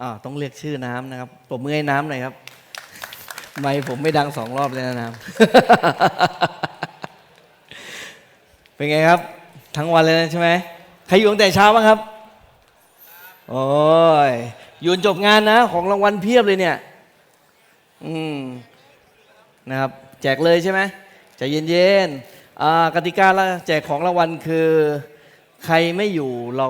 อ่าต้องเรียกชื่อน้ำนะครับปรบมือให้น้ำหน่อยครับ ไม่ผมไม่ดังสองรอบเลยนะน้ำเป็นไงครับ ทั้งวันเลยนะใช่ไหมใครอยู่ตั้งแต่เช้าบ้างครับ โอ้ยอยูนจบงานนะ ของรางวัลเพียบเลยเนี่ย อืมนะครับ แจกเลยใช่ไหมใจเย็นๆอ่ากติกาละแจกของรางวัลคือ ใครไม่อยู่เรา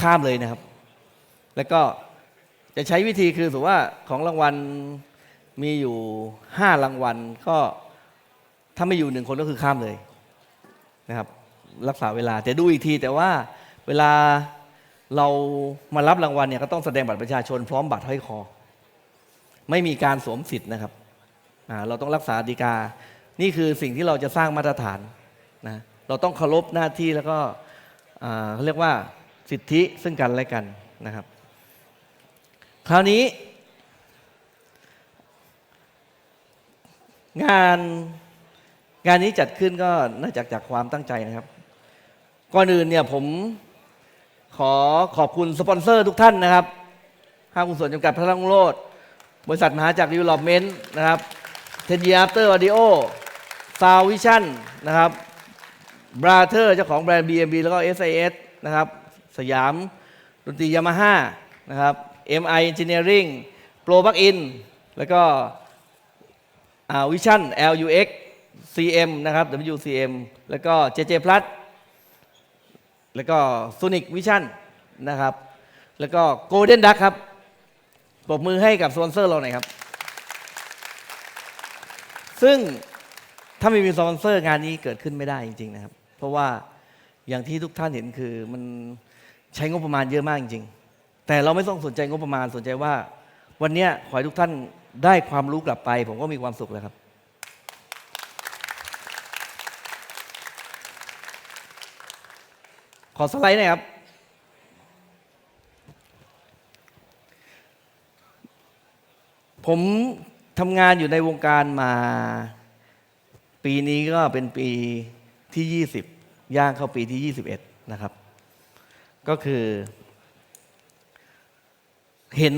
ข้ามเลยนะครับ แล้วก็ จะใช้วิธีคือถือว่าของรางวัลมีอยู่ห้ารางวัลก็ถ้าไม่อยู่หนึ่งคนก็คือข้ามเลยนะครับ รักษาเวลาแต่ดูอีกทีแต่ว่าเวลาเรามารับรางวัลเนี่ยก็ต้องแสดงบัตรประชาชนพร้อมบัตรห้อยคอ ไม่มีการสวมสิทธิ์นะครับเราต้องรักษาฎีกา นี่คือสิ่งที่เราจะสร้างมาตรฐานนะเราต้องเคารพหน้าที่แล้วก็เขาเรียกว่าสิทธิซึ่งกันและกันนะครับ คราวนี้ งานงานนี้จัดขึ้นก็น่าจะจากความตั้งใจนะครับ ก่อนอื่นเนี่ยผมขอขอบคุณสปอนเซอร์ทุกท่านนะครับห้างหุ้นส่วนจำกัดพระลังโลดบริษัทมหาจักรดีเวล็อปเมนต์นะครับเทนยีอัปเตอร์ออดิโอซาววิชั่นนะครับบราเธอร์เจ้าของแบรนด์ BMB แล้วก็ SIS นะครับ สยามดนตรียามาฮ่านะครับ MI Engineering Pro Plug In แล้วก็วิชั่น LUX CM นะครับ WCM แล้วก็ JJ Plus แล้วก็ Sonic Vision นะครับ แล้วก็ Golden Duck ครับปรบมือให้กับสปอนเซอร์เราหน่อยครับ ซึ่งถ้าไม่มีสปอนเซอร์งานนี้เกิดขึ้นไม่ได้จริงๆนะครับ เพราะว่าอย่างที่ทุกท่านเห็นคือมันใช้งบประมาณเยอะมากจริงๆ แต่เราไม่ต้องสนใจงบประมาณสนใจว่า วันนี้ขอให้ทุกท่านได้ความรู้กลับไป ผมก็มีความสุขแล้วครับ ขอสไลด์หน่อยครับ ผมทำงานอยู่ในวงการมา ปีนี้ก็เป็นปีที่ 20 ย่างเข้าปีที่ 21 นะครับ ก็คือ เห็น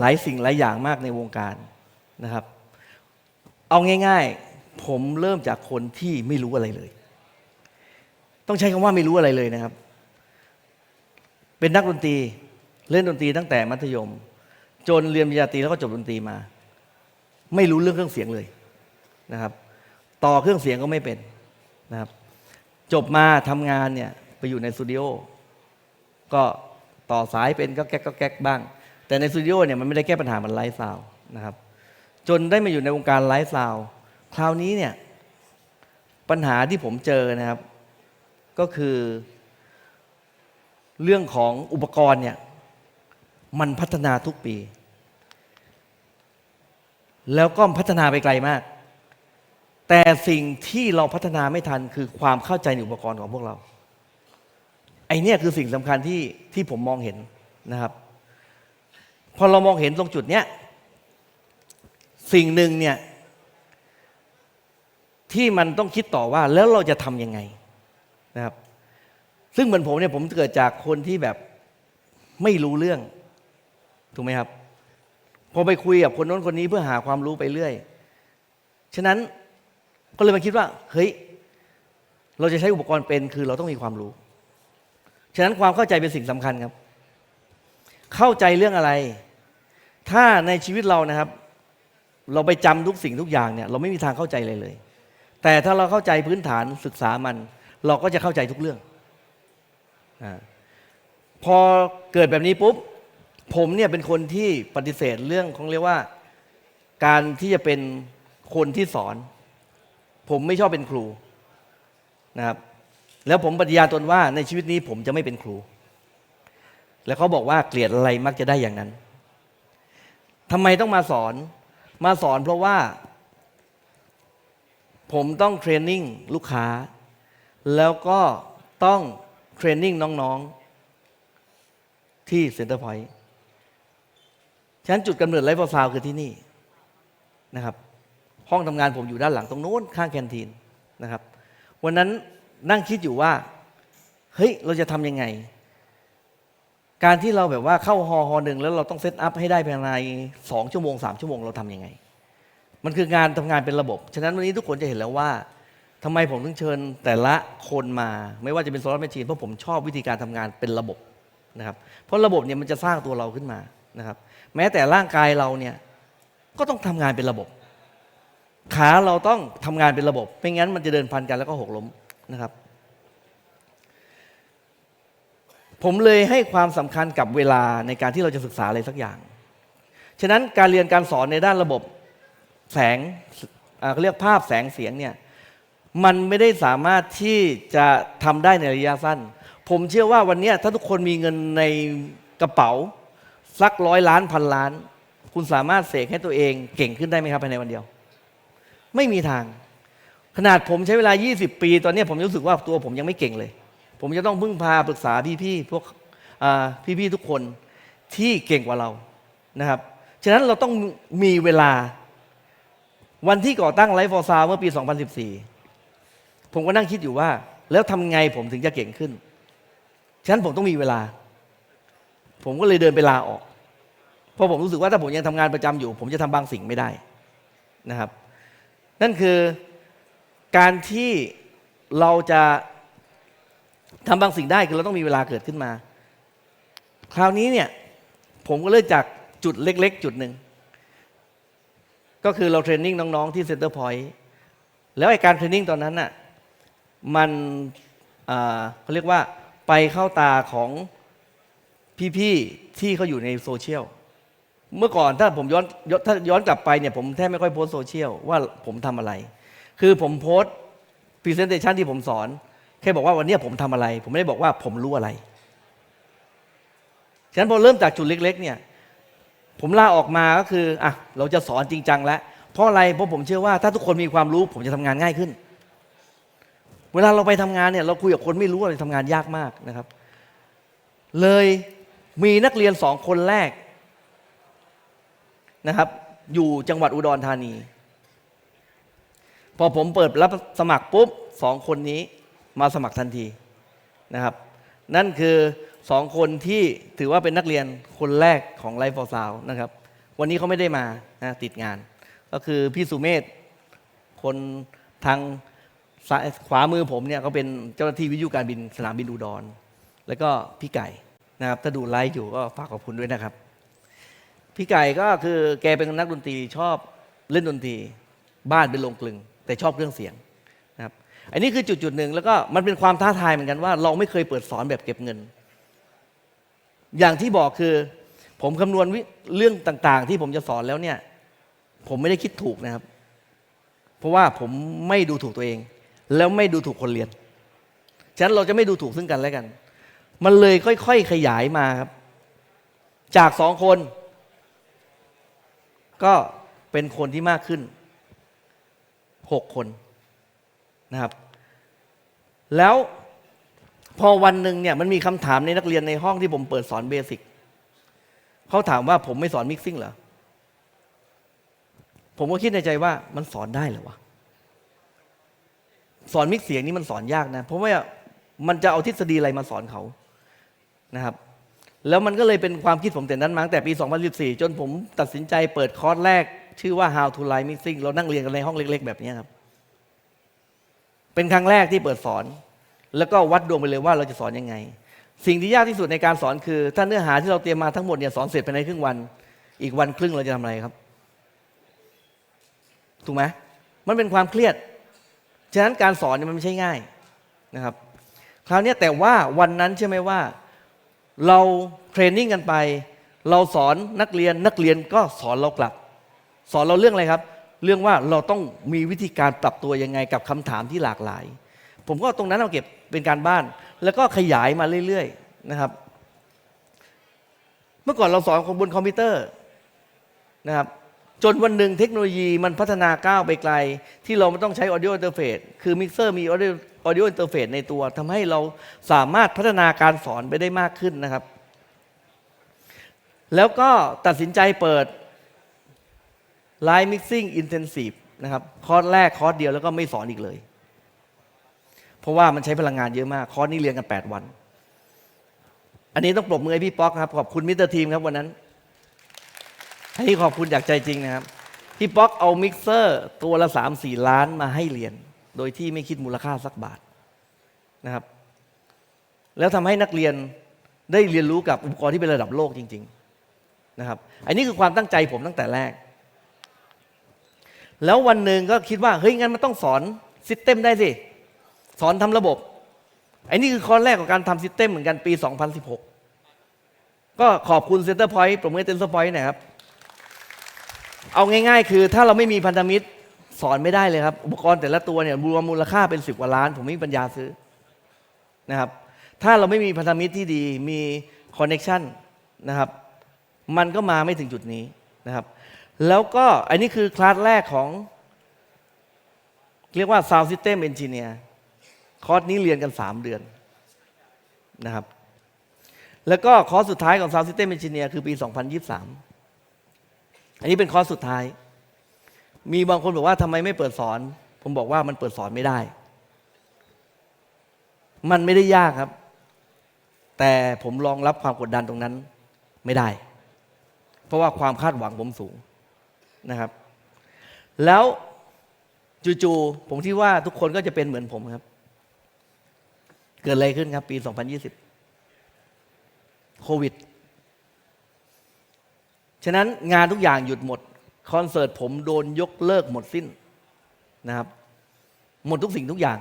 หลายสิ่งหลายอย่างมากในวงการนะครับ เอาง่าย ๆ ผมเริ่มจากคนที่ไม่รู้อะไรเลย ต้องใช้คำว่าไม่รู้อะไรเลยนะครับ เป็นนักดนตรีเล่นดนตรีตั้งแต่มัธยม จนเรียนปริญญาตรีแล้วก็จบดนตรีมา ไม่รู้เรื่องเครื่องเสียงเลยนะครับ ต่อเครื่องเสียงก็ไม่เป็นนะครับ จบมาทำงานเนี่ยไปอยู่ในสตูดิโอก็ ต่อสายเป็นก็แก๊กก็แก๊กบ้าง แต่ในสตูดิโอเนี่ยมันไม่ได้แก้ปัญหามันไลฟ์ซาวนะครับ จนได้มาอยู่ในวงการไลฟ์ซาวคราวนี้เนี่ยปัญหาที่ผมเจอนะครับ ก็คือ เรื่องของอุปกรณ์เนี่ยมันพัฒนาทุกปี แล้วก็พัฒนาไปไกลมาก แต่สิ่งที่เราพัฒนาไม่ทันคือความเข้าใจในอุปกรณ์ของพวกเรา ไอเนี่ยคือสิ่งสำคัญที่ที่ผมมองเห็นนะครับ พอเรามองเห็นตรงจุดเนี้ยสิ่งหนึ่งเนี่ยที่มันต้องคิดต่อว่าแล้วเราจะทำยังไงนะครับ ซึ่งเหมือนผมเนี่ยผมเกิดจากคนที่แบบไม่รู้เรื่องถูกไหมครับ พอไปคุยกับคนโน้นคนนี้เพื่อหาความรู้ไปเรื่อย ฉะนั้นก็เลยมาคิดว่า เฮ้ย เราจะใช้อุปกรณ์เป็นคือเราต้องมีความรู้ ฉะนั้นความเข้าใจเป็นสิ่งสำคัญครับ เข้าใจเรื่องอะไร ถ้าในชีวิตเรานะครับ เราไปจำทุกสิ่งทุกอย่างเนี่ย เราไม่มีทางเข้าใจเลยเลย แต่ถ้าเราเข้าใจพื้นฐานศึกษามัน เราก็จะเข้าใจทุกเรื่องอพอเกิดแบบนี้ปุ๊บ ผมเนี่ยเป็นคนที่ปฏิเสธเรื่องของเรียกว่า การที่จะเป็นคนที่สอน ผมไม่ชอบเป็นครูนะครับ แล้วผมปฏิญาณตนว่าในชีวิตนี้ผมจะไม่เป็นครู แล้วเขาบอกว่าเกลียดอะไรมักจะได้อย่างนั้นทำไมต้องมาสอน มาสอนเพราะว่า ผมต้องเทรนนิ่งลูกค้า แล้วก็ต้องเทรนนิ่งน้องๆ ที่เซ็นเตอร์พอยต์ฉะนั้นจุดกำเนิดไลฟ์ฟอร์ซาวคือที่นี่นะครับ ห้องทำงานผมอยู่ด้านหลังตรงโน้นข้างแคนทีนนะครับ วันนั้น นั่งคิดอยู่ว่า เฮ้ย เราจะทำยังไง การที่เราแบบว่าเข้าฮอฮอหนึ่งแล้วเราต้องเซตอัพให้ได้ภายในสองชั่วโมงสามชั่วโมงเราทำยังไง มันคืองานทำงานเป็นระบบ ฉะนั้นวันนี้ทุกคนจะเห็นแล้วว่าทำไมผมถึงเชิญแต่ละคนมา ไม่ว่าจะเป็นโซลาร์แมชชีนเพราะผมชอบวิธีการทำงานเป็นระบบนะครับ เพราะระบบเนี่ยมันจะสร้างตัวเราขึ้นมานะครับ แม้แต่ร่างกายเราเนี่ยก็ต้องทำงานเป็นระบบ ขาเราต้องทำงานเป็นระบบ ไม่งั้นมันจะเดินพันกันแล้วก็หกล้ม นะครับ ผมเลยให้ความสำคัญกับเวลาในการที่เราจะศึกษาอะไรสักอย่าง ฉะนั้นการเรียนการสอนในด้านระบบแสงเขาเรียกภาพแสงเสียงเนี่ยมันไม่ได้สามารถที่จะทำได้ในระยะสั้น ผมเชื่อว่าวันนี้ถ้าทุกคนมีเงินในกระเป๋า สักร้อยล้านพันล้าน คุณสามารถเสกให้ตัวเองเก่งขึ้นได้ไหมครับภายในวันเดียว ไม่มีทาง ขนาดผมใช้เวลา 20 ปี ตอนนี้ผมรู้สึกว่าตัวผมยังไม่เก่งเลย ผมจะต้องพึ่งพาปรึกษาพี่ๆพวกพี่ๆทุกคนที่เก่งกว่าเรานะครับ ฉะนั้นเราต้องมีเวลา วันที่ก่อตั้งไลฟ์ฟอร์ซาเมื่อปี 2014 ผมก็นั่งคิดอยู่ว่า แล้วทำไงผมถึงจะเก่งขึ้น ฉะนั้นผมต้องมีเวลา ผมก็เลยเดินไปลาออก เพราะผมรู้สึกว่าถ้าผมยังทำงานประจำอยู่ ผมจะทำบางสิ่งไม่ได้นะครับ นั่นคือ การที่เราจะทำบางสิ่งได้คือเราต้องมีเวลาเกิดขึ้นมา คราวนี้เนี่ย ผมก็เริ่มจากจุดเล็ก ๆ จุดหนึ่ง ก็คือเราเทรนนิ่งน้อง ๆ ที่เซ็นเตอร์พอยต์แล้วไอการเทรนนิ่งตอนนั้นน่ะมันเขาเรียกว่าไปเข้าตาของพี่ ๆ ที่เขาอยู่ในโซเชียลเมื่อก่อนถ้าผมย้อนย้อนถ้าย้อนกลับไปเนี่ยผมแทบไม่ค่อยโพสโซเชียลว่าผมทำอะไร คือผมโพสต์พรีเซนเตชันที่ผมสอน แค่บอกว่าวันนี้ผมทำอะไร ผมไม่ได้บอกว่าผมรู้อะไร ฉะนั้นพอเริ่มจากจุดเล็ก ๆ เนี่ย ผมลาออกมาก็คืออะเราจะสอนจริงจังแล้ว เพราะอะไร เพราะผมเชื่อว่าถ้าทุกคนมีความรู้ ผมจะทำงานง่ายขึ้น เวลาเราไปทำงานเนี่ยเราคุยกับคนไม่รู้อะไรทำงานยากมากนะครับ เลยมีนักเรียนสองคนแรกนะครับ อยู่จังหวัดอุดรธานี พอผมเปิดรับสมัครปุ๊บสองคนนี้มาสมัครทันทีนะครับ นั่นคือสองคนที่ถือว่าเป็นนักเรียนคนแรกของไลฟ์ฟอร์ซาวนะครับ วันนี้เขาไม่ได้มานะติดงาน ก็คือพี่สุเมธคนทางขวามือผมเนี่ยเขาเป็นเจ้าหน้าที่วิทยุการบินสนามบินอุดร แล้วก็พี่ไก่นะครับถ้าดูไลฟ์อยู่ก็ฝากขอบคุณด้วยนะครับ พี่ไก่ก็คือแกเป็นนักดนตรีชอบเล่นดนตรี บ้านเป็นโรงกลึง แต่ชอบเครื่องเสียงนะครับอันนี้คือจุดจุดหนึ่งแล้วก็มันเป็นความท้าทายเหมือนกันว่า เราไม่เคยเปิดสอนแบบเก็บเงิน อย่างที่บอกคือ ผมคำนวณเรื่องต่างๆ ที่ผมจะสอนแล้วเนี่ย ผมไม่ได้คิดถูกนะครับ เพราะว่าผมไม่ดูถูกตัวเอง แล้วไม่ดูถูกคนเรียนฉะนั้นเราจะไม่ดูถูกซึ่งกันและกัน มันเลยค่อยๆขยายมาครับ จากสองคน ก็เป็นคนที่มากขึ้น หกคนนะครับ แล้วพอวันหนึ่งเนี่ยมันมีคำถามในนักเรียนในห้องที่ผมเปิดสอนเบสิกเขาถามว่าผมไม่สอนมิกซิ่งเหรอ ผมก็คิดในใจว่ามันสอนได้เหรอวะ สอนมิกเสียงนี่มันสอนยากนะ เพราะว่ามันจะเอาทฤษฎีอะไรมาสอนเขานะครับ แล้วมันก็เลยเป็นความคิดผมแต่นั้นมาตั้งแต่ปี 2014 จนผมตัดสินใจเปิดคอร์สแรก ชื่อว่า how to line mixing เรานั่งเรียนกันในห้องเล็ก ๆ แบบนี้ครับ เป็นครั้งแรกที่เปิดสอน แล้วก็วัดดวงไปเลยว่าเราจะสอนยังไง สิ่งที่ยากที่สุดในการสอนคือ ถ้าเนื้อหาที่เราเตรียมมาทั้งหมดเนี่ยสอนเสร็จภายในครึ่งวัน อีกวันครึ่งเราจะทำอะไรครับ ถูกไหมมันเป็นความเครียด ฉะนั้นการสอนเนี่ยมันไม่ใช่ง่ายนะครับ คราวนี้แต่ว่าวันนั้นใช่ไหมว่า เราเทรนนิ่งกันไป เราสอนนักเรียนนักเรียนก็สอนเรากลับ สอนเราเรื่องอะไรครับ เรื่องว่าเราต้องมีวิธีการปรับตัวยังไงกับคำถามที่หลากหลาย ผมก็ตรงนั้นเอาเก็บเป็นการบ้าน แล้วก็ขยายมาเรื่อยๆนะครับ เมื่อก่อนเราสอนคนบนคอมพิวเตอร์นะครับจนวันหนึ่งเทคโนโลยีมันพัฒนาก้าวไปไกล ที่เราไม่ต้องใช้ audio interface คือมิกเซอร์มี audio audio interface ในตัวทำให้เราสามารถพัฒนาการสอนไปได้มากขึ้นนะครับ แล้วก็ตัดสินใจเปิด Live Mixing Intensive นะครับคอร์สแรกคอร์สเดียวแล้วก็ไม่สอนอีกเลย เพราะว่ามันใช้พลังงานเยอะมาก คอร์สนี้เรียนกัน 8 วัน อันนี้ต้องปรบมือให้พี่ป๊อกครับ ขอบคุณมิสเตอร์ทีมครับวันนั้นอันนี้ขอบคุณจากใจจริงนะครับ พี่ป๊อกเอามิกเซอร์ตัวละสามสี่ล้านมาให้เรียน โดยที่ไม่คิดมูลค่าสักบาทนะครับ แล้วทำให้นักเรียนได้เรียนรู้กับอุปกรณ์ที่เป็นระดับโลกจริง ๆ นะครับ อันนี้คือความตั้งใจผมตั้งแต่แรก แล้ววันหนึ่งก็คิดว่าเฮ้ยงั้นมันต้องสอนซิสเต็มได้สิ สอนทำระบบไอ้นี่คือข้อแรกของการทำซิสเต็มเหมือนกันปี 2016 ก็ขอบคุณเซ็นเตอร์พอยต์ปรบมือเซ็นเตอร์พอยต์นะครับ เอาง่ายๆ คือถ้าเราไม่มีพันธมิตรสอนไม่ได้เลยครับ อุปกรณ์แต่ละตัวเนี่ยรวมมูลค่าเป็นสิบกว่าล้าน ผมไม่มีปัญญาซื้อนะครับ ถ้าเราไม่มีพันธมิตรที่ดีมีคอนเน็ชันนะครับ มันก็มาไม่ถึงจุดนี้นะครับ แล้วก็อันนี้คือคลาสแรกของ เรียกว่า Sound System Engineer คอร์สนี้เรียนกัน 3 เดือนนะครับ แล้วก็คอร์สสุดท้ายของ Sound System Engineer คือปี 2023 อันนี้เป็นคอร์สสุดท้าย มีบางคนบอกว่าทำไมไม่เปิดสอน ผมบอกว่ามันเปิดสอนไม่ได้ มันไม่ได้ยากครับ แต่ผมรองรับความกดดันตรงนั้นไม่ได้ เพราะว่าความคาดหวังผมสูง นะครับ แล้วจู่ๆผมคิดว่าทุกคนก็จะเป็นเหมือนผมครับ เกิดอะไรขึ้นครับ ปี 2020 โควิด ฉะนั้นงานทุกอย่างหยุดหมด คอนเสิร์ตผมโดนยกเลิกหมดสิ้นนะครับ หมดทุกสิ่งทุกอย่าง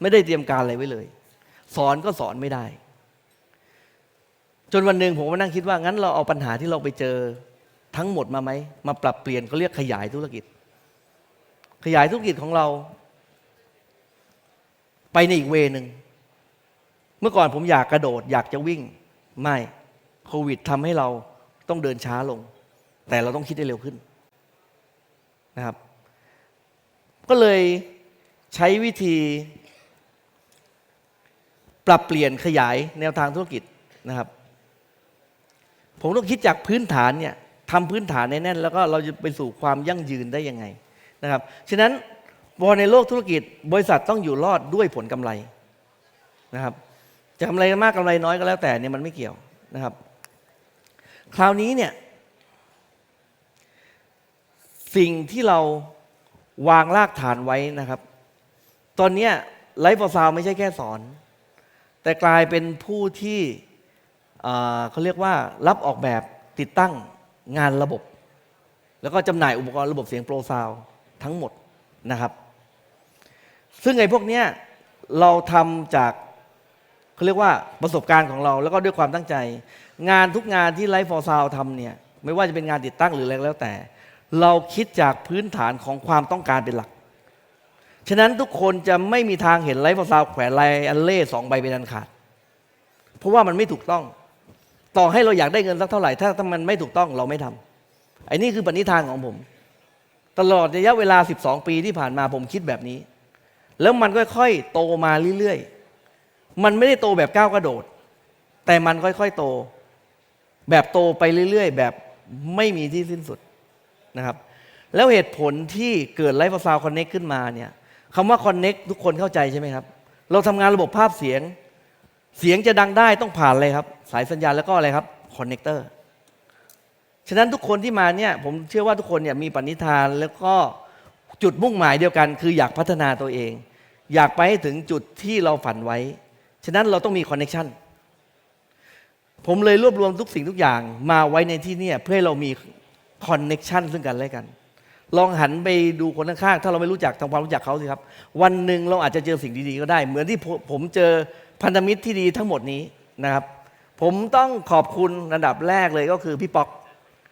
ไม่ได้เตรียมการอะไรไว้เลย สอนก็สอนไม่ได้ จนวันหนึ่งผมมานั่งคิดว่างั้นเราเอาปัญหาที่เราไปเจอ ทั้งหมดมาไหมมาปรับเปลี่ยนเขาเรียกขยายธุรกิจ ขยายธุรกิจของเรา ไปในอีกเวนึงเมื่อก่อนผมอยากกระโดด อยากจะวิ่ง ไม่โควิดทำให้เราต้องเดินช้าลง แต่เราต้องคิดได้เร็วขึ้นนะครับ ก็เลยใช้วิธี ปรับเปลี่ยนขยายแนวทางธุรกิจนะครับ ผมต้องคิดจากพื้นฐานเนี่ย ทำพื้นฐานแน่นแล้วก็เราจะไปสู่ความยั่งยืนได้ยังไงนะครับฉะนั้นพอในโลกธุรกิจ บริษัทต้องอยู่รอดด้วยผลกำไรนะครับจะกำไรมากกำไรน้อยก็แล้วแต่เนี่ยมันไม่เกี่ยวนะครับ คราวนี้เนี่ยสิ่งที่เราวางรากฐานไว้นะครับ ตอนนี้ไลฟ์ฟอร์ซาวไม่ใช่แค่สอน แต่กลายเป็นผู้ที่เขาเรียกว่ารับออกแบบติดตั้ง งานระบบ แล้วก็จำหน่ายอุปกรณ์ระบบเสียงโปรซาวทั้งหมดนะครับ ซึ่งไอ้พวกเนี้ยเราทำจากเขาเรียกว่าประสบการณ์ของเรา แล้วก็ด้วยความตั้งใจ งานทุกงานที่ไลฟ์ฟอร์ซาวทำเนี่ยไม่ว่าจะเป็นงานติดตั้งหรืออะไรแล้วแต่ เราคิดจากพื้นฐานของความต้องการเป็นหลัก ฉะนั้นทุกคนจะไม่มีทางเห็นไลฟ์ฟอร์ซาวแขวนลายอันเล่สองใบเป็นอันขาด เพราะว่ามันไม่ถูกต้อง ต่อให้เราอยากได้เงินสักเท่าไหร่ ถ้าถ้ามันไม่ถูกต้องเราไม่ทำไอ้นี่คือปณิธานของผม ตลอดระยะเวลา 12 ปีที่ผ่านมาผมคิดแบบนี้ แล้วมันค่อยๆโตมาเรื่อยๆ มันไม่ได้โตแบบก้าวกระโดด แต่มันค่อยๆโต แบบโตไปเรื่อยๆ แบบไม่มีที่สิ้นสุดนะครับ แล้วเหตุผลที่เกิดไลฟ์ฟาวคอนเน็กขึ้นมาเนี่ยคำว่าคอนเน็กทุกคนเข้าใจใช่ไหมครับ เราทำงานระบบภาพเสียง เสียงจะดังได้ต้องผ่านอะไรครับ สายสัญญาณแล้วก็อะไรครับคอนเนคเตอร์ฉะนั้นทุกคนที่มาเนี่ยผมเชื่อว่าทุกคนเนี่ยมีปณิธานแล้วก็จุดมุ่งหมายเดียวกัน คืออยากพัฒนาตัวเอง อยากไปให้ถึงจุดที่เราฝันไว้ ฉะนั้นเราต้องมีคอนเนคชันผมเลยรวบรวมทุกสิ่งทุกอย่างมาไว้ในที่เนี่ยเพื่อให้เรามีคอนเนคชันซึ่งกันและกัน ลองหันไปดูคนข้างๆถ้าเราไม่รู้จักทำความรู้จักเขาสิครับ วันหนึ่งเราอาจจะเจอสิ่งดีๆก็ได้ เหมือนที่ผมเจอ พันธมิตรที่ดีทั้งหมดนี้นะครับ ผมต้องขอบคุณระดับแรกเลยก็คือพี่ป๊อก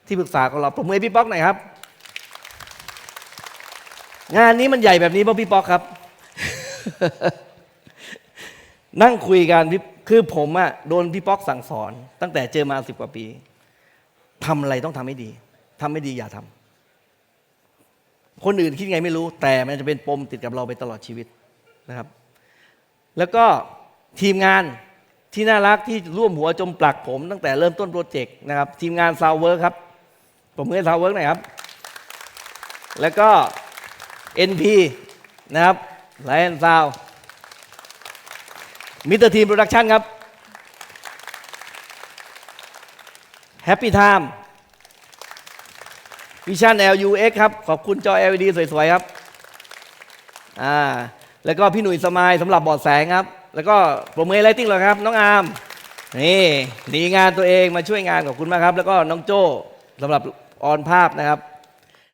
ที่ปรึกษาของเราผมเอพี่ป๊อกหน่อยครับ งานนี้มันใหญ่แบบนี้เพราะพี่ป๊อกครับ นั่งคุยกันคือผมอะโดนพี่ป๊อกสั่งสอน ตั้งแต่เจอมาสิบกว่าปีทำอะไรต้องทำให้ดีทำไม่ดีอย่าทำคนอื่นคิดไงไม่รู้ แต่มันจะเป็นปมติดกับเราไปตลอดชีวิตนะครับ แล้วก็ ทีมงานที่น่ารักที่ร่วมหัวจมปลักผมตั้งแต่เริ่มต้นโปรเจกต์นะครับ ทีมงานซาวเวิร์ครับ ผมเมื่อซาวเวิร์กหน่อยครับ แล้วก็ NP นะครับไลน์ซาวมิเตอร์ทีมโปรดักชันครับ Happy Time วิชั่น LUX ครับ ขอบคุณจอ LED สวย ๆ ครับ อ่า แล้วก็พี่หนุ่ยสมายสำหรับบอดแสงครับ แล้วก็ปรบมือไลติ้งเหรอครับ น้องอาร์มนี่หนีงานตัวเองมาช่วยงานขอบคุณมากครับ แล้วก็น้องโจ้สำหรับออนภาพนะครับ